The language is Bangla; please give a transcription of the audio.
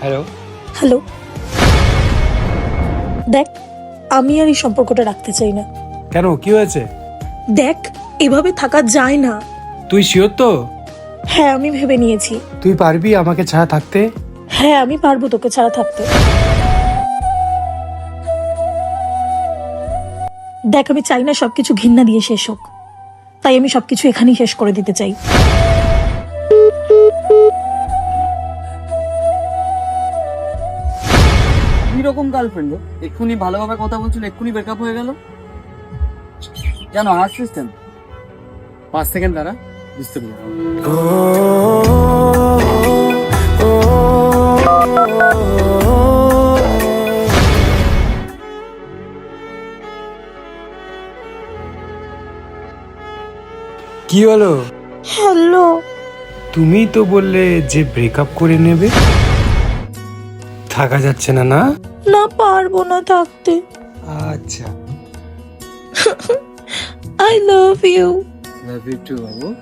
হ্যালো হ্যালো দেখ আমি আর এই সম্পর্কটা রাখতে চাই না। কেন? কি হয়েছে? দেখ এভাবে থাকা যায় না। তুই শিওর তো? হ্যাঁ আমি ভেবে নিয়েছি। তুই পারবি আমাকে ছাড়া থাকতে? হ্যাঁ আমি পারব তোকে ছাড়া থাকতে। দেখ আমি চাই না সবকিছু ঘৃণা দিয়ে শেষ হোক। তাই আমি সবকিছু এখানেই শেষ করে দিতে চাই। কীরকম গার্লফ্রেন্ড এক্ষুনি ভালোভাবে কথা বলছিল, এক্ষুনি ব্রেকআপ হয়ে গেল। জানো আসছিস সিস্টেম পাঁচ সেকেন্ড দ্বারা বুঝতে পারব কি হলো? হ্যালো। তুমি তো বললে যে ব্রেকআপ করে নেবে। থাকা যাচ্ছে না না? না পারব না থাকতে। আচ্ছা। I love you love you too Babu.